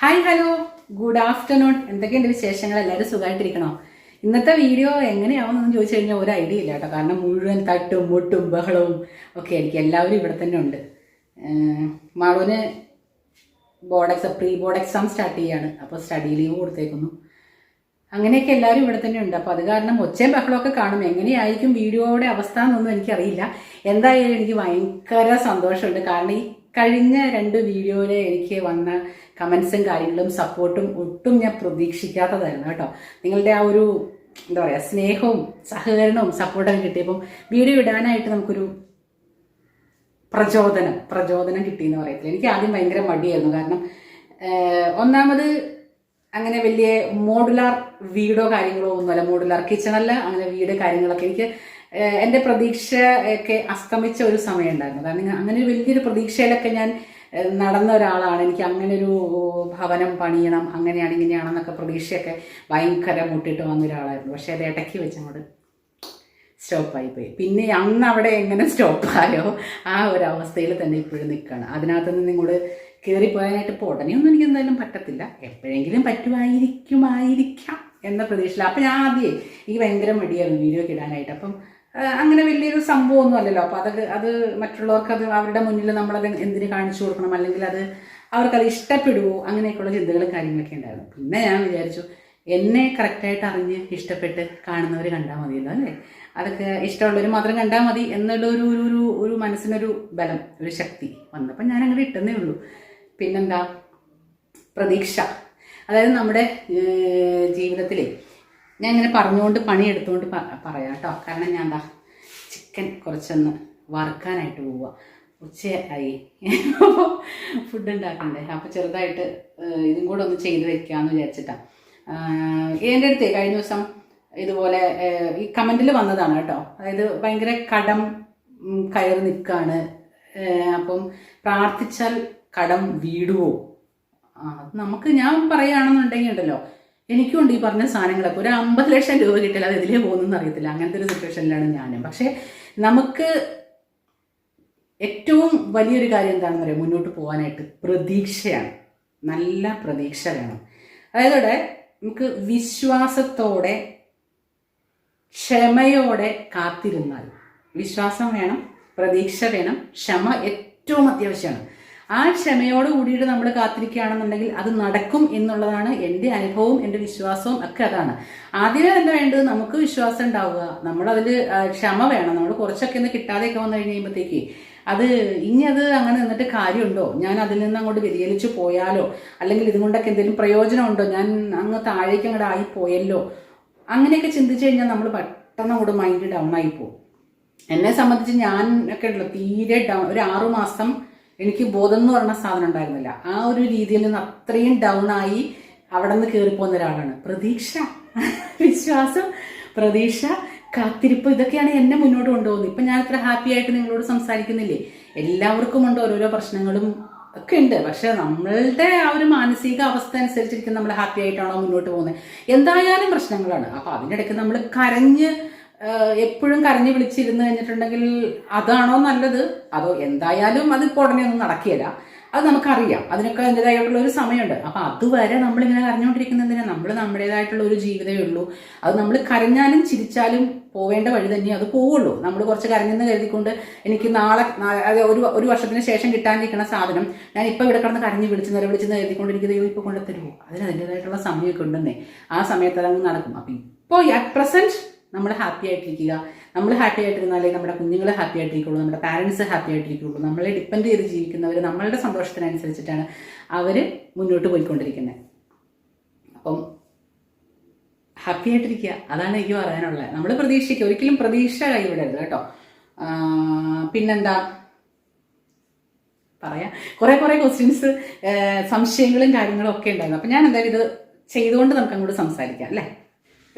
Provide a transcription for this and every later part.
Hi hello good afternoon എന്തൊക്കെയുണ്ട് വിശേഷങ്ങൾ? എല്ലാവരും സുഖമായിട്ടിരിക്കണോ? ഇന്നത്തെ വീഡിയോ എങ്ങനെയാവുമെന്ന് ചോദിച്ചു കഴിഞ്ഞാൽ ഒരു ഐഡിയ ഇല്ല കേട്ടോ. കാരണം മുഴുവൻ തട്ടും മുട്ടും ബഹളവും ഒക്കെ ആയിരിക്കും. എല്ലാവരും ഇവിടെ തന്നെ ഉണ്ട്. മാളൂന് board exam pre board exam start ചെയ്യാണ്. അപ്പോൾ സ്റ്റഡി ലീവ് കൊടുത്തേക്കുന്നു. അങ്ങനെയൊക്കെ എല്ലാവരും ഇവിടെ തന്നെ ഉണ്ട്. അപ്പോൾ അത് കാരണം ഒച്ചയും ബഹളമൊക്കെ കാണും. എങ്ങനെയായിരിക്കും വീഡിയോയുടെ അവസ്ഥ എന്നൊന്നും എനിക്കറിയില്ല. എന്തായാലും എനിക്ക് ഭയങ്കര സന്തോഷമുണ്ട്. കാരണം ഈ കഴിഞ്ഞ രണ്ട് വീഡിയോയിൽ എനിക്ക് വന്ന കമൻസും കാര്യങ്ങളും സപ്പോർട്ടും ഒട്ടും ഞാൻ പ്രതീക്ഷിക്കാത്തതായിരുന്നു കേട്ടോ. നിങ്ങളുടെ ആ ഒരു എന്താ പറയുക സ്നേഹവും സഹകരണവും സപ്പോർട്ടൊക്കെ കിട്ടിയപ്പം വീഡിയോ ഇടാനായിട്ട് നമുക്കൊരു പ്രചോദനം പ്രചോദനം കിട്ടിയെന്ന് പറയത്തില്ല. എനിക്ക് ആദ്യം ഭയങ്കര മടിയായിരുന്നു. കാരണം ഒന്നാമത് അങ്ങനെ വലിയ മോഡുലാർ വീടോ കാര്യങ്ങളോ ഒന്നുമല്ല. മോഡുലാർ കിച്ചണല്ല അങ്ങനെ വീട് കാര്യങ്ങളൊക്കെ എനിക്ക് എന്റെ പ്രതീക്ഷ ഒക്കെ അസ്തമിച്ച ഒരു സമയം ഉണ്ടായിരുന്നു കാരണം അങ്ങനെ ഒരു വലിയൊരു പ്രതീക്ഷയിലൊക്കെ ഞാൻ നടന്ന ഒരാളാണ്. എനിക്ക് അങ്ങനെ ഒരു ഭവനം പണിയണം അങ്ങനെയാണ് ഇങ്ങനെയാണെന്നൊക്കെ പ്രതീക്ഷയൊക്കെ ഭയങ്കര മുട്ടിട്ട് വന്ന ഒരാളായിരുന്നു. പക്ഷേ അത് ഇടയ്ക്ക് വെച്ച് അങ്ങോട്ട് സ്റ്റോപ്പായി പോയി. പിന്നെ അന്ന് അവിടെ എങ്ങനെ സ്റ്റോപ്പായോ? ആ ഒരു അവസ്ഥയിൽ തന്നെ ഇപ്പോഴും നിൽക്കുകയാണ് അതിനകത്ത് നിന്ന് ഇങ്ങോട്ട് കയറിപ്പോയാനായിട്ട് ഇപ്പോൾ ഉടനെയൊന്നും എനിക്ക് എന്തായാലും പറ്റത്തില്ല. എപ്പോഴെങ്കിലും പറ്റുമായിരിക്കുമായിരിക്കാം എന്ന പ്രതീക്ഷയിൽ അപ്പം ഞാൻ ആദ്യമേ എനിക്ക് ഭയങ്കര മടിയായിരുന്നു വീഡിയോ ഒക്കെ ഇടാനായിട്ട്. അപ്പം അങ്ങനെ വലിയൊരു സംഭവമൊന്നും അല്ലല്ലോ. അപ്പോൾ അതൊക്കെ അത് മറ്റുള്ളവർക്ക് അത് അവരുടെ മുന്നിൽ നമ്മളത് എന്തിന് കാണിച്ചു കൊടുക്കണം? അല്ലെങ്കിൽ അത് അവർക്കത് ഇഷ്ടപ്പെടുവോ? അങ്ങനെയൊക്കെയുള്ള ചിന്തകളും കാര്യങ്ങളൊക്കെ ഉണ്ടായിരുന്നു. പിന്നെ ഞാൻ വിചാരിച്ചു എന്നെ കറക്റ്റായിട്ട് അറിഞ്ഞ് ഇഷ്ടപ്പെട്ട് കാണുന്നവർ കണ്ടാൽ മതിയല്ലോ അല്ലേ? അതൊക്കെ ഇഷ്ടമുള്ളവർ മാത്രം കണ്ടാൽ മതി എന്നുള്ള ഒരു ഒരു ഒരു മനസ്സിനൊരു ബലം ഒരു ശക്തി വന്നപ്പോൾ ഞാൻ അങ്ങനെ ഇട്ടെന്നേ ഉള്ളൂ. പിന്നെന്താ? പ്രതീക്ഷ. അതായത് നമ്മുടെ ജീവിതത്തിലെ ഞാൻ ഇങ്ങനെ പറഞ്ഞുകൊണ്ട് പണിയെടുത്തുകൊണ്ട് പറയാം കേട്ടോ. കാരണം ഞാൻ എന്താ ചിക്കൻ കുറച്ചൊന്ന് വറുക്കാനായിട്ട് പോവുക ഉച്ചയായി. ഫുഡ് ഉണ്ടാക്കണ്ടേ? അപ്പോൾ ചെറുതായിട്ട് ഇതും കൂടെ ഒന്ന് ചെയ്ത് വെക്കാമെന്ന് വിചാരിച്ചിട്ടാണ് എന്റെ അടുത്തേ കഴിഞ്ഞ ദിവസം ഇതുപോലെ ഈ കമന്റിൽ വന്നതാണ് കേട്ടോ. അതായത് ഭയങ്കര കടം കയറി നിൽക്കുകയാണ് അപ്പം പ്രാർത്ഥിച്ചാൽ കടം വീടുവോ? നമുക്ക് ഞാൻ പറയുകയാണെന്നുണ്ടെങ്കിൽ ഉണ്ടല്ലോ. എനിക്കുണ്ട് ഈ പറഞ്ഞ സാധനങ്ങളൊക്കെ. ഒരു അമ്പത് ലക്ഷം രൂപ കിട്ടിയാൽ അത് ഇതിലേ പോകുന്നെന്ന് അറിയത്തില്ല. അങ്ങനത്തെ ഒരു സിറ്റുവേഷനിലാണ് ഞാനും. പക്ഷേ നമുക്ക് ഏറ്റവും വലിയൊരു കാര്യം എന്താണെന്ന് പറയാം മുന്നോട്ട് പോകാനായിട്ട് പ്രതീക്ഷയാണ്. നല്ല പ്രതീക്ഷ വേണം. അതായത് നമുക്ക് വിശ്വാസത്തോടെ ക്ഷമയോടെ കാത്തിരുന്നാൽ വിശ്വാസം വേണം പ്രതീക്ഷ വേണം ക്ഷമ ഏറ്റവും അത്യാവശ്യമാണ്. ആ ക്ഷമയോട് കൂടിയിട്ട് നമ്മൾ കാത്തിരിക്കുകയാണെന്നുണ്ടെങ്കിൽ അത് നടക്കും എന്നുള്ളതാണ് എന്റെ അനുഭവവും എന്റെ വിശ്വാസവും ഒക്കെ അതാണ്. ആദ്യമേ എന്താ വേണ്ടത്? നമുക്ക് വിശ്വാസം ഉണ്ടാവുക. നമ്മളതിൽ ക്ഷമ വേണം. നമ്മൾ കുറച്ചൊക്കെ ഒന്ന് കിട്ടാതെയൊക്കെ വന്നു കഴിഞ്ഞ് അത് ഇനി അത് അങ്ങനെ നിന്നിട്ട് കാര്യമുണ്ടോ? ഞാൻ അതിൽ നിന്ന് അങ്ങോട്ട് വ്യതിചലിച്ചു പോയാലോ? അല്ലെങ്കിൽ ഇതുകൊണ്ടൊക്കെ എന്തെങ്കിലും പ്രയോജനമുണ്ടോ? ഞാൻ അങ്ങ് താഴേക്ക് അങ്ങോട്ട് ആയി പോയല്ലോ? അങ്ങനെയൊക്കെ ചിന്തിച്ചു കഴിഞ്ഞാൽ നമ്മൾ പെട്ടെന്ന് അങ്ങോട്ട് മൈൻഡ് ഡൗൺ ആയി പോകും. എന്നെ സംബന്ധിച്ച് ഞാൻ ഒക്കെ ഉണ്ടല്ലോ തീരെ ഡൗൺ ഒരു ആറു മാസം എനിക്ക് ബോധം എന്ന് പറഞ്ഞ സാധനം ഉണ്ടായിരുന്നില്ല. ആ ഒരു രീതിയിൽ നിന്ന് അത്രയും ഡൗൺ ആയി അവിടെ നിന്ന് കയറിപ്പോകുന്ന ഒരാളാണ്. പ്രതീക്ഷ. വിശ്വാസം പ്രതീക്ഷ കാത്തിരിപ്പ് ഇതൊക്കെയാണ് എന്നെ മുന്നോട്ട് കൊണ്ടുപോകുന്നത്. ഇപ്പം ഞാൻ ഇത്ര ഹാപ്പി ആയിട്ട് നിങ്ങളോട് സംസാരിക്കുന്നില്ലേ? എല്ലാവർക്കും ഉണ്ട് ഓരോരോ പ്രശ്നങ്ങളും ഒക്കെ ഉണ്ട്. പക്ഷെ നമ്മളുടെ ആ ഒരു മാനസിക അവസ്ഥ അനുസരിച്ചിരിക്കും നമ്മൾ ഹാപ്പി ആയിട്ടാണോ മുന്നോട്ട് പോകുന്നത്. എന്തായാലും പ്രശ്നങ്ങളാണ്. അപ്പൊ അതിനിടയ്ക്ക് നമ്മൾ കരഞ്ഞ് എപ്പോഴും കരഞ്ഞു വിളിച്ചിരുന്ന് കഴിഞ്ഞിട്ടുണ്ടെങ്കിൽ അതാണോ നല്ലത്? അതോ എന്തായാലും അത് ഇപ്പോൾ ഉടനെ ഒന്നും നടക്കില്ല. അത് നമുക്കറിയാം. അതിനൊക്കെ അതിന്റെതായിട്ടുള്ള ഒരു സമയമുണ്ട്. അപ്പം അതുവരെ നമ്മളിങ്ങനെ കരഞ്ഞുകൊണ്ടിരിക്കുന്നതിന് നമ്മൾ നമ്മുടേതായിട്ടുള്ള ഒരു ജീവിതമേ ഉള്ളൂ. അത് നമ്മൾ കരഞ്ഞാലും ചിരിച്ചാലും പോവേണ്ട വഴി തന്നെ അത് പോവുള്ളൂ. നമ്മൾ കുറച്ച് കരഞ്ഞെന്ന് കരുതിക്കൊണ്ട് എനിക്ക് നാളെ ഒരു ഒരു വർഷത്തിന് ശേഷം കിട്ടാനിരിക്കുന്ന സാധനം ഞാൻ ഇപ്പോൾ ഇവിടെ കിടന്ന് കരഞ്ഞ് വിളിച്ച് വിളിച്ചെന്ന് കരുതിക്കൊണ്ട് എനിക്ക് ദൈവം ഇപ്പോൾ കൊണ്ടുത്തരുമോ അതിന് അതിന്റെതായിട്ടുള്ള സമയമൊക്കെ ഉണ്ടെന്നേ. ആ സമയത്ത് അതങ്ങ് നടക്കും. അപ്പം ഇപ്പോൾ അറ്റ് പ്രസന്റ് നമ്മൾ ഹാപ്പി ആയിട്ടിരിക്കുക. നമ്മൾ ഹാപ്പി ആയിട്ടിരുന്നാലേ നമ്മുടെ കുഞ്ഞുങ്ങൾ ഹാപ്പി ആയിട്ടിരിക്കുള്ളൂ നമ്മുടെ പാരൻസ് ഹാപ്പി ആയിട്ടിരിക്കുള്ളൂ. നമ്മളെ ഡിപ്പെൻഡ് ചെയ്ത് ജീവിക്കുന്നവർ നമ്മളുടെ സന്തോഷത്തിനനുസരിച്ചിട്ടാണ് അവർ മുന്നോട്ട് പോയിക്കൊണ്ടിരിക്കുന്നത് അപ്പം ഹാപ്പി ആയിട്ടിരിക്കുക. അതാണ് എനിക്ക് പറയാനുള്ളത്. നമ്മൾ പ്രതീക്ഷിക്കുക. ഒരിക്കലും പ്രതീക്ഷ കൈവിടരുത് കേട്ടോ. പിന്നെന്താ? പറയാം. കുറെ കുറെ ക്വസ്റ്റ്യൻസ് സംശയങ്ങളും കാര്യങ്ങളും ഒക്കെ ഉണ്ടായിരുന്നു. അപ്പം ഞാൻ എന്തായാലും ഇത് ചെയ്തുകൊണ്ട് നമുക്ക് അങ്ങോട്ട് സംസാരിക്കാം അല്ലേ?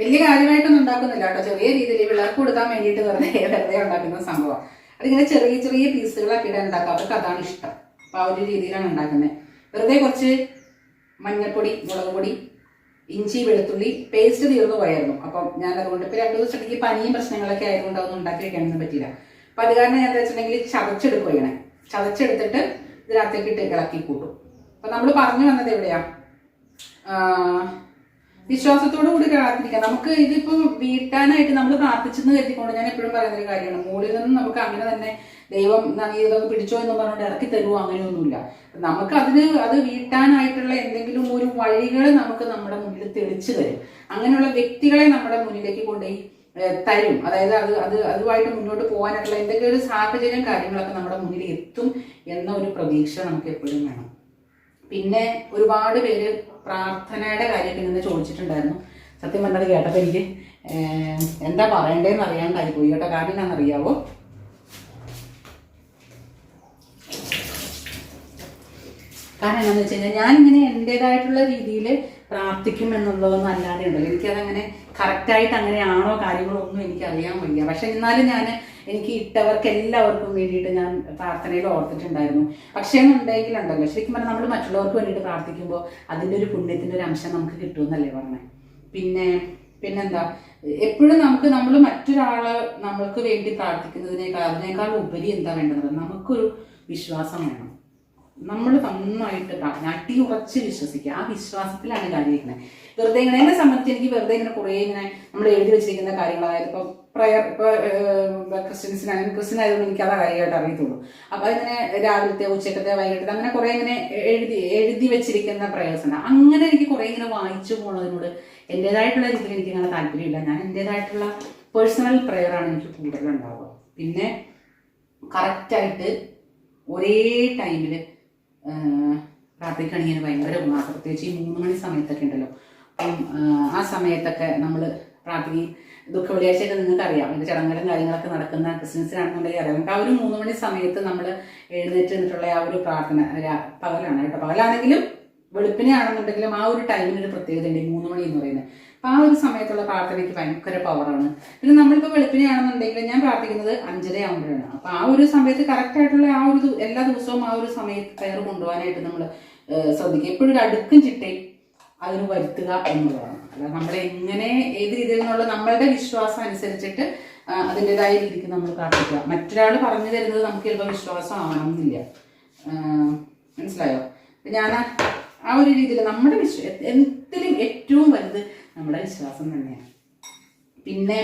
വലിയ കാര്യമായിട്ടൊന്നും ഉണ്ടാക്കുന്നില്ല കേട്ടോ. ചെറിയ രീതിയിൽ പിള്ളേർക്ക് കൊടുക്കാൻ വേണ്ടിയിട്ട് വെറുതെ വെറുതെ ഉണ്ടാക്കുന്ന സംഭവം. അതിങ്ങനെ ചെറിയ ചെറിയ പീസുകളൊക്കെ ഇടാൻ ഉണ്ടാക്കുക അവർക്ക് അതാണ് ഇഷ്ടം. അപ്പൊ ആ ഒരു രീതിയിലാണ് ഉണ്ടാക്കുന്നത് വെറുതെ കുറച്ച് മഞ്ഞൾപ്പൊടി മുളക് പൊടി ഇഞ്ചി വെളുത്തുള്ളി പേസ്റ്റ് തീർന്നു പോയായിരുന്നു. അപ്പം ഞാൻ അതുകൊണ്ട് ഇപ്പൊ രണ്ടു ദിവസം എനിക്ക് പനിയും പ്രശ്നങ്ങളൊക്കെ ആയതുകൊണ്ട് അതൊന്നും ഉണ്ടാക്കി വെക്കാനൊന്നും പറ്റിയില്ല. അപ്പൊ അത് കാരണം ഞാൻ വെച്ചിട്ടുണ്ടെങ്കിൽ ചതച്ചെടുക്കുകയാണ് ചതച്ചെടുത്തിട്ട് ഇതിനകത്തേക്ക് ഇട്ട് ഇളക്കി കൂട്ടും. അപ്പൊ നമ്മൾ പറഞ്ഞു വന്നത് എവിടെയാ? വിശ്വാസത്തോടു കൂടി പ്രാർത്ഥിക്കാം. നമുക്ക് ഇതിപ്പോ വീട്ടാനായിട്ട് നമ്മൾ പ്രാർത്ഥിച്ചെന്ന് കരുതിക്കൊണ്ട് ഞാൻ എപ്പോഴും പറയുന്ന ഒരു കാര്യമാണ്. മുകളിൽ നിന്നും നമുക്ക് അങ്ങനെ തന്നെ ദൈവം "നാ ഇതൊക്കെ പിടിച്ചോ എന്ന് പറഞ്ഞുകൊണ്ട് ഇറക്കി തരുമോ അങ്ങനെയൊന്നുമില്ല. നമുക്ക് അതിന് അത് വീട്ടാനായിട്ടുള്ള എന്തെങ്കിലും ഒരു വഴികൾ നമുക്ക് നമ്മുടെ മുന്നിൽ തെളിച്ചു തരും. അങ്ങനെയുള്ള വ്യക്തികളെ നമ്മുടെ മുന്നിലേക്ക് കൊണ്ടുപോയി തരും. അതായത് അത് അത് അതുമായിട്ട് മുന്നോട്ട് പോകാനായിട്ടുള്ള എന്തെങ്കിലും ഒരു സാഹചര്യം കാര്യങ്ങളൊക്കെ നമ്മുടെ മുന്നിൽ എത്തും എന്ന ഒരു പ്രതീക്ഷ നമുക്ക് എപ്പോഴും വേണം. പിന്നെ ഒരുപാട് പേര് പ്രാർത്ഥനയുടെ കാര്യമൊക്കെ ഇന്ന് ചോദിച്ചിട്ടുണ്ടായിരുന്നു. സത്യം പറഞ്ഞത് കേട്ടപ്പോൾ എനിക്ക് എന്താ പറയണ്ടേന്ന് അറിയാണ്ടായി പോയി കേട്ടോ കാരണം എന്നാണെന്നറിയാവോ കാരണം എന്താണെന്ന് വെച്ച് കഴിഞ്ഞാൽ ഞാനിങ്ങനെ എന്റെതായിട്ടുള്ള രീതിയിൽ പ്രാർത്ഥിക്കും എന്നുള്ളതൊന്നും അല്ലാതെ ഉണ്ടല്ലോ. എനിക്കതങ്ങനെ കറക്റ്റായിട്ട് അങ്ങനെയാണോ കാര്യങ്ങളോ ഒന്നും എനിക്കറിയാൻ വയ്യ. പക്ഷെ എന്നാലും ഞാൻ എനിക്ക് ഇട്ടവർക്ക് എല്ലാവർക്കും വേണ്ടിയിട്ട് ഞാൻ പ്രാർത്ഥനയിൽ ഓർത്തിട്ടുണ്ടായിരുന്നു. പക്ഷേ എന്നുണ്ടെങ്കിലുണ്ടല്ലോ ശരിക്കും പറഞ്ഞാൽ നമ്മൾ മറ്റുള്ളവർക്ക് വേണ്ടിയിട്ട് പ്രാർത്ഥിക്കുമ്പോൾ അതിന്റെ ഒരു പുണ്യത്തിന്റെ ഒരു അംശം നമുക്ക് കിട്ടുമെന്നല്ലേ പറഞ്ഞത് പിന്നെ പിന്നെന്താ? എപ്പോഴും നമുക്ക് നമ്മൾ മറ്റൊരാൾ നമ്മൾക്ക് വേണ്ടി പ്രാർത്ഥിക്കുന്നതിനേക്കാൾ അതിനേക്കാൾ ഉപരി എന്താ വേണ്ടത്? നമുക്കൊരു വിശ്വാസം വേണം. നമ്മൾ നന്നായിട്ട് പ്രാർത്ഥന അടി ഉറച്ച് വിശ്വസിക്കുക. ആ വിശ്വാസത്തിലാണ് കാര്യം വെറുതെ ഇങ്ങനെ എന്നെ സംബന്ധിച്ച് എനിക്ക് വെറുതെ ഇങ്ങനെ കുറേ ഇങ്ങനെ നമ്മൾ എഴുതി വെച്ചിരിക്കുന്ന കാര്യങ്ങൾ അതായത് ഇപ്പോൾ പ്രയർ ഇപ്പോൾ ക്രിസ്ത്യൻസിനായാലും ക്രിസ്ത്യൻ ആയതുകൊണ്ട് എനിക്ക് അതാ കാര്യമായിട്ട് അറിയത്തുള്ളൂ. അപ്പോൾ അതിങ്ങനെ രാവിലത്തെ ഉച്ചക്കത്തെ വൈകിട്ട് അങ്ങനെ കുറേ ഇങ്ങനെ എഴുതി എഴുതി വെച്ചിരിക്കുന്ന പ്രയേഴ്സ് ഉണ്ട്. അങ്ങനെ എനിക്ക് കുറേ ഇങ്ങനെ വായിച്ചു പോണതിനോട് എന്റെതായിട്ടുള്ള രീതിയിൽ എനിക്ക് അങ്ങനെ താല്പര്യമില്ല. ഞാൻ എന്റെതായിട്ടുള്ള പേഴ്സണൽ പ്രെയറാണ് എനിക്ക് കൂടുതലുണ്ടാവുക. പിന്നെ കറക്റ്റായിട്ട് ഒരേ ടൈമിൽ പ്രാർത്ഥിക്കുകയാണെങ്കിൽ ഭയങ്കര ഗുണമാണ് പ്രത്യേകിച്ച് ഈ മൂന്ന് മണി സമയത്തൊക്കെ ഉണ്ടല്ലോ. അപ്പം ആ സമയത്തൊക്കെ നമ്മൾ പ്രാർത്ഥിക്കും ദുഃഖ വെള്ളിയാഴ്ചയൊക്കെ നിങ്ങൾക്ക് അറിയാം അതിന്റെ ചടങ്ങുകളും കാര്യങ്ങളൊക്കെ നടക്കുന്ന ക്രിസ്ത്യൻസിനാണെന്നുണ്ടെങ്കിൽ അറിയാം. നമുക്ക് ആ ഒരു മൂന്ന് മണി സമയത്ത് നമ്മൾ എഴുന്നേറ്റ് നിന്നിട്ടുള്ള ആ ഒരു പ്രാർത്ഥന പകലാണ് കേട്ടോ. പകലാണെങ്കിലും വെളുപ്പിനെ ആണെന്നുണ്ടെങ്കിലും ആ ഒരു ടൈമിന് ഒരു പ്രത്യേകത ഉണ്ട് മൂന്ന് മണി എന്ന് പറയുന്നത്. അപ്പം ആ ഒരു സമയത്തുള്ള പ്രാർത്ഥനയ്ക്ക് ഭയങ്കര പവറാണ്. പിന്നെ നമ്മളിപ്പോൾ വെളുപ്പിനെ ആണെന്നുണ്ടെങ്കിൽ ഞാൻ പ്രാർത്ഥിക്കുന്നത് അഞ്ചര ആകുമ്പോഴാണ് അപ്പം ആ ഒരു സമയത്ത് കറക്റ്റ് ആയിട്ടുള്ള ആ ഒരു എല്ലാ ദിവസവും ആ ഒരു സമയത്ത് കയർ കൊണ്ടുപോകാനായിട്ട് നമ്മൾ ശ്രദ്ധിക്കുക. എപ്പോഴും ഒരു അടുക്കും ചിട്ടയും അതിന് വരുത്തുക എന്നുള്ളതാണ്. അല്ല നമ്മൾ എങ്ങനെ ഏത് രീതിയിൽ നിന്നുള്ള നമ്മളുടെ വിശ്വാസം അനുസരിച്ചിട്ട് അതിന്റെതായ രീതിക്ക് നമ്മൾ പ്രാർത്ഥിക്കുക. മറ്റൊരാൾ പറഞ്ഞു തരുന്നത് നമുക്ക് ചിലപ്പോൾ വിശ്വാസം ആവണമെന്നില്ല. മനസ്സിലായോ? ഞാൻ ആ ഒരു രീതിയിൽ നമ്മുടെ വിശ്വ എന്തിലും ഏറ്റവും വലുത് നമ്മുടെ വിശ്വാസം തന്നെയാണ്. പിന്നെ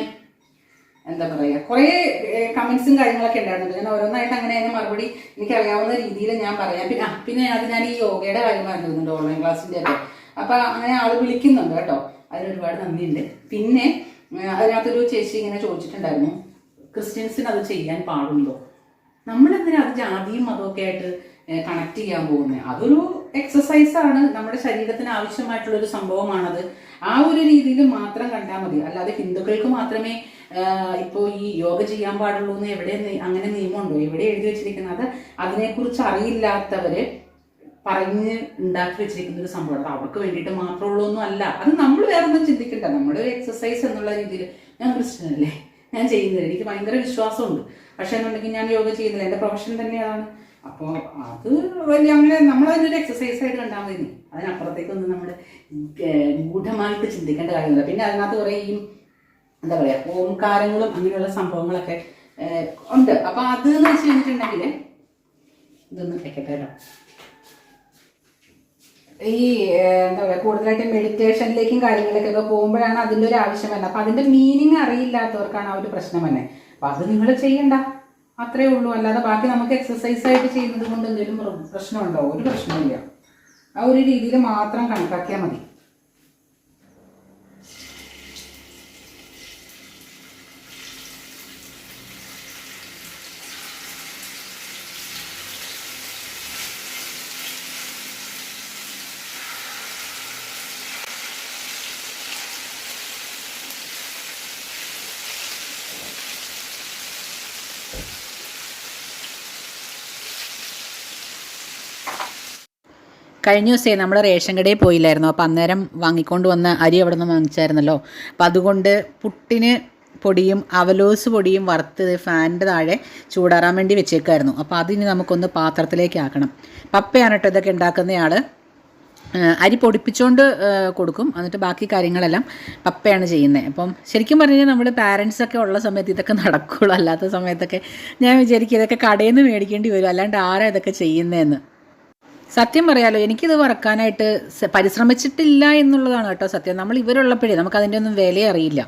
എന്താ പറയുക കുറേ കമൻസും കാര്യങ്ങളൊക്കെ ഉണ്ടായിരുന്നു. ഞാൻ ഓരോന്നായിട്ട് അങ്ങനെ അതിന് മറുപടി എനിക്കറിയാവുന്ന രീതിയിൽ ഞാൻ പറയാം. പിന്നെ പിന്നെ അത് ഞാൻ ഈ യോഗയുടെ കാര്യം പറഞ്ഞിരുന്നുണ്ട് ഓൺലൈൻ ക്ലാസ്സിന്റെ ഒക്കെ. അപ്പം അങ്ങനെ ആൾ വിളിക്കുന്നുണ്ട് കേട്ടോ. അതിന് ഒരുപാട് നന്ദിയുണ്ട്. പിന്നെ അതിനകത്തൊരു ചേച്ചി ഇങ്ങനെ ചോദിച്ചിട്ടുണ്ടായിരുന്നു ക്രിസ്ത്യൻസിന് അത് ചെയ്യാൻ പാടുണ്ടോ? നമ്മളെന്തിനാ അത് ജാതിയും മതമൊക്കെ ആയിട്ട് കണക്ട് ചെയ്യാൻ പോകുന്നത് അതൊരു എക്സസൈസ് ആണ്. നമ്മുടെ ശരീരത്തിന് ആവശ്യമായിട്ടുള്ള ഒരു സംഭവമാണത്. ആ ഒരു രീതിയിൽ മാത്രം കണ്ടാൽ മതി. അല്ലാതെ ഹിന്ദുക്കൾക്ക് മാത്രമേ ഇപ്പോൾ ഈ യോഗ ചെയ്യാൻ പാടുള്ളൂ എന്ന് എവിടെ അങ്ങനെ നിയമമുണ്ടോ? എവിടെ എഴുതി വെച്ചിരിക്കുന്നത്? അത് അതിനെക്കുറിച്ച് അറിയില്ലാത്തവര് പറഞ്ഞ് ഉണ്ടാക്കി വെച്ചിരിക്കുന്ന ഒരു സംഭവം. അത് അവർക്ക് വേണ്ടിയിട്ട് മാത്രമുള്ളതൊന്നും അല്ല. അത് നമ്മൾ വേറെ ഒന്നും ചിന്തിക്കണ്ട. നമ്മുടെ ഒരു എക്സസൈസ് എന്നുള്ള രീതിയിൽ ഞാൻ ക്രിസ്ത്യൻ അല്ലേ? ഞാൻ ചെയ്യുന്നില്ല. എനിക്ക് ഭയങ്കര വിശ്വാസമുണ്ട്. പക്ഷെ എന്നുണ്ടെങ്കിൽ ഞാൻ യോഗ ചെയ്യുന്നില്ല. എന്റെ പ്രൊഫഷൻ തന്നെയാണ് അപ്പോൾ അത് വലിയ അങ്ങനെ നമ്മളതിനൊരു എക്സസൈസ് ആയിട്ട് കണ്ടാൽ മതി അതിനപ്പുറത്തേക്കൊന്നും നമ്മൾ ഗൂഢമായിട്ട് ചിന്തിക്കേണ്ട കാര്യമില്ല. പിന്നെ അതിനകത്ത് കുറേ ഈ എന്താ പറയുക ഓംകാരങ്ങളും അങ്ങനെയുള്ള സംഭവങ്ങളൊക്കെ ഉണ്ട്. അപ്പോൾ അത് എന്ന് വെച്ച് കഴിഞ്ഞിട്ടുണ്ടെങ്കിൽ ഇതൊന്ന് കേട്ടോ. ഈ എന്താ പറയുക കൂടുതലായിട്ട് മെഡിറ്റേഷനിലേക്കും കാര്യങ്ങളിലേക്കൊക്കെ പോകുമ്പോഴാണ് അതിന്റെ ഒരു ആവശ്യം വരുന്നത്. അപ്പം അതിന്റെ മീനിങ് അറിയില്ലാത്തവർക്കാണ് ആ ഒരു പ്രശ്നം തന്നെ അപ്പം അത് നിങ്ങൾ ചെയ്യണ്ട. അത്രേ ഉള്ളൂ. അല്ലാതെ ബാക്കി നമുക്ക് എക്സസൈസ് ആയിട്ട് ചെയ്യുന്നത് കൊണ്ട് എന്തെങ്കിലും പ്ര- പ്രശ്നമുണ്ടോ? ഒരു പ്രശ്നമില്ല ആ ഒരു രീതിയിൽ മാത്രം കണക്കാക്കിയാൽ മതി. കഴിഞ്ഞ ദിവസമേ നമ്മൾ റേഷൻ കടയിൽ പോയില്ലായിരുന്നു. അപ്പോൾ അന്നേരം വാങ്ങിക്കൊണ്ട് വന്ന അരി അവിടെ നിന്ന് വാങ്ങിച്ചായിരുന്നല്ലോ. അപ്പം അതുകൊണ്ട് പുട്ടിന് പൊടിയും അവലോസ് പൊടിയും വറുത്ത് ഫാനിന്റെ താഴെ ചൂടാറാൻ വേണ്ടി വെച്ചേക്കായിരുന്നു. അപ്പോൾ അതിന് നമുക്കൊന്ന് പാത്രത്തിലേക്ക് ആക്കണം. പപ്പയാണ് കേട്ടോ ഇതൊക്കെ ഉണ്ടാക്കുന്നയാൾ അരി പൊടിപ്പിച്ചുകൊണ്ട് കൊടുക്കും. എന്നിട്ട് ബാക്കി കാര്യങ്ങളെല്ലാം പപ്പയാണ് ചെയ്യുന്നത് അപ്പം ശരിക്കും പറഞ്ഞു കഴിഞ്ഞാൽ നമ്മൾ ഒക്കെ ഉള്ള സമയത്ത് ഇതൊക്കെ നടക്കുകയുള്ളൂ അല്ലാത്ത സമയത്തൊക്കെ ഞാൻ വിചാരിക്കും ഇതൊക്കെ കടയിൽ നിന്ന് മേടിക്കേണ്ടി വരും. അല്ലാണ്ട് ആരാ ഇതൊക്കെ ചെയ്യുന്നതെന്ന് സത്യം പറയാലോ എനിക്കിത് വറക്കാനായിട്ട് പരിശ്രമിച്ചിട്ടില്ല എന്നുള്ളതാണ് കേട്ടോ സത്യം. നമ്മൾ ഇവരുള്ളപ്പോഴേ നമുക്ക് അതിന്റെ ഒന്നും വില അറിയില്ല.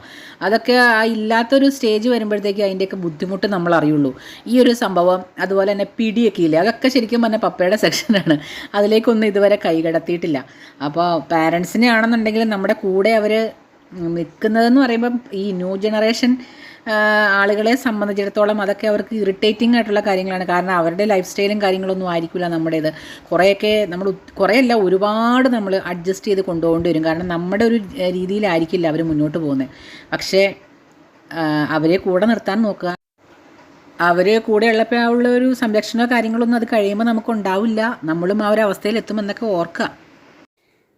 അതൊക്കെ ആ ഇല്ലാത്തൊരു സ്റ്റേജ് വരുമ്പോഴത്തേക്ക് അതിന്റെയൊക്കെ ബുദ്ധിമുട്ട് നമ്മൾ അറിയുള്ളൂ. ഈ ഒരു സംഭവം അതുപോലെ തന്നെ പിടിയൊക്കെ ഇല്ലേ അതൊക്കെ ശരിക്കും പറഞ്ഞാൽ പപ്പയുടെ സെക്ഷനാണ് അതിലേക്കൊന്നും ഇതുവരെ കൈകടത്തിയിട്ടില്ല അപ്പോൾ പാരൻസിനെ ആണെന്നുണ്ടെങ്കിൽ നമ്മുടെ കൂടെ അവർ നിൽക്കുന്നതെന്ന് പറയുമ്പം ഈ ന്യൂ ജനറേഷൻ ആളുകളെ സംബന്ധിച്ചിടത്തോളം അതൊക്കെ അവർക്ക് ഇറിറ്റേറ്റിംഗ് ആയിട്ടുള്ള കാര്യങ്ങളാണ്. കാരണം അവരുടെ ലൈഫ് സ്റ്റൈലും കാര്യങ്ങളൊന്നും ആയിരിക്കില്ല നമ്മുടേത്. കുറേയൊക്കെ നമ്മൾ കുറേയല്ല ഒരുപാട് നമ്മൾ അഡ്ജസ്റ്റ് ചെയ്ത് കൊണ്ടുപോകേണ്ടി വരും. കാരണം നമ്മുടെ ഒരു രീതിയിലായിരിക്കില്ല അവർ മുന്നോട്ട് പോകുന്നത് പക്ഷേ അവരെ കൂടെ നിർത്താൻ നോക്കുക. അവർ കൂടെ ഉള്ളപ്പോൾ ഉള്ള ഒരു സംരക്ഷണമോ കാര്യങ്ങളൊന്നും അത് കഴിയുമ്പോൾ നമുക്ക് ഉണ്ടാവില്ല. നമ്മളും ആ ഒരു അവസ്ഥയിൽ എത്തുമെന്നൊക്കെ ഓർക്കുക.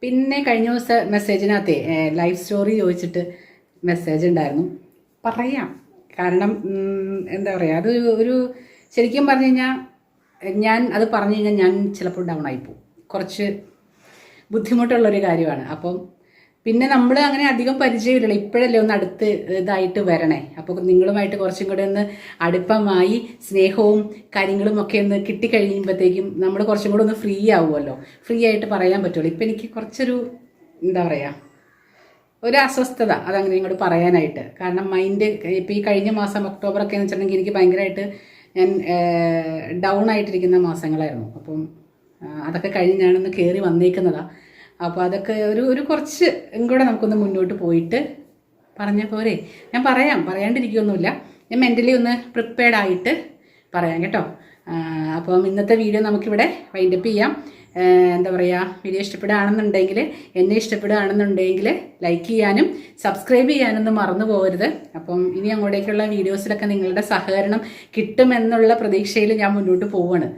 പിന്നെ കഴിഞ്ഞ ദിവസം മെസ്സേജിനകത്തെ ലൈഫ് സ്റ്റോറി ചോദിച്ചിട്ട് മെസ്സേജ് ഉണ്ടായിരുന്നു. പറയാം. കാരണം എന്താ പറയുക അത് ഒരു ശരിക്കും പറഞ്ഞു കഴിഞ്ഞാൽ ഞാൻ അത് പറഞ്ഞു കഴിഞ്ഞാൽ ഞാൻ ചിലപ്പോൾ ഡൗൺ ആയിപ്പോവും കുറച്ച് ബുദ്ധിമുട്ടുള്ളൊരു കാര്യമാണ്. അപ്പം പിന്നെ നമ്മൾ അങ്ങനെ അധികം പരിചയമില്ലല്ലോ. ഇപ്പോഴല്ലേ ഒന്ന് അടുത്ത് ഇതായിട്ട് വരണേ. അപ്പോൾ നിങ്ങളുമായിട്ട് കുറച്ചും കൂടെ ഒന്ന് അടുപ്പമായി സ്നേഹവും കാര്യങ്ങളും ഒക്കെ ഒന്ന് കിട്ടിക്കഴിയുമ്പോഴത്തേക്കും നമ്മൾ കുറച്ചും കൂടെ ഒന്ന് ഫ്രീ ആവുമല്ലോ. ഫ്രീ ആയിട്ട് പറയാൻ പറ്റുള്ളൂ. ഇപ്പം എനിക്ക് കുറച്ചൊരു എന്താ പറയുക ഒരു അസ്വസ്ഥത അതങ്ങനെ ഇങ്ങോട്ട് പറയാനായിട്ട്. കാരണം മൈൻഡ് ഇപ്പോൾ ഈ കഴിഞ്ഞ മാസം ഒക്ടോബർ ഒക്കെ എന്ന് വെച്ചിട്ടുണ്ടെങ്കിൽ എനിക്ക് ഭയങ്കരമായിട്ട് ഞാൻ ഡൗൺ ആയിട്ടിരിക്കുന്ന മാസങ്ങളായിരുന്നു. അപ്പം അതൊക്കെ കഴിഞ്ഞ് ഞാനൊന്ന് കയറി വന്നേക്കുന്നതാണ് അപ്പോൾ അതൊക്കെ ഒരു ഒരു കുറച്ച് കൂടെ നമുക്കൊന്ന് മുന്നോട്ട് പോയിട്ട് പറഞ്ഞ പോരെ. ഞാൻ പറയാം പറയാണ്ടിരിക്കുകയൊന്നുമില്ല ഞാൻ മെന്റലി ഒന്ന് പ്രിപ്പയർഡ് ആയിട്ട് പറയാം കേട്ടോ. അപ്പം ഇന്നത്തെ വീഡിയോ നമുക്കിവിടെ വൈൻഡപ്പ് ചെയ്യാം. എന്താ പറയുക വീഡിയോ ഇഷ്ടപ്പെടുകയാണെന്നുണ്ടെങ്കിൽ എന്നെ ഇഷ്ടപ്പെടുകയാണെന്നുണ്ടെങ്കിൽ ലൈക്ക് ചെയ്യാനും സബ്സ്ക്രൈബ് ചെയ്യാനൊന്നും മറന്നു പോകരുത്. അപ്പം ഇനി അങ്ങോട്ടേക്കുള്ള വീഡിയോസിലൊക്കെ നിങ്ങളുടെ സഹകരണം കിട്ടുമെന്നുള്ള പ്രതീക്ഷയിൽ ഞാൻ മുന്നോട്ട് പോവാണ്.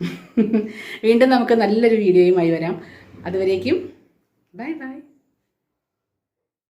വീണ്ടും നമുക്ക് നല്ലൊരു വീഡിയോയുമായി വരാം. അതുവരേക്കും ബൈ ബൈ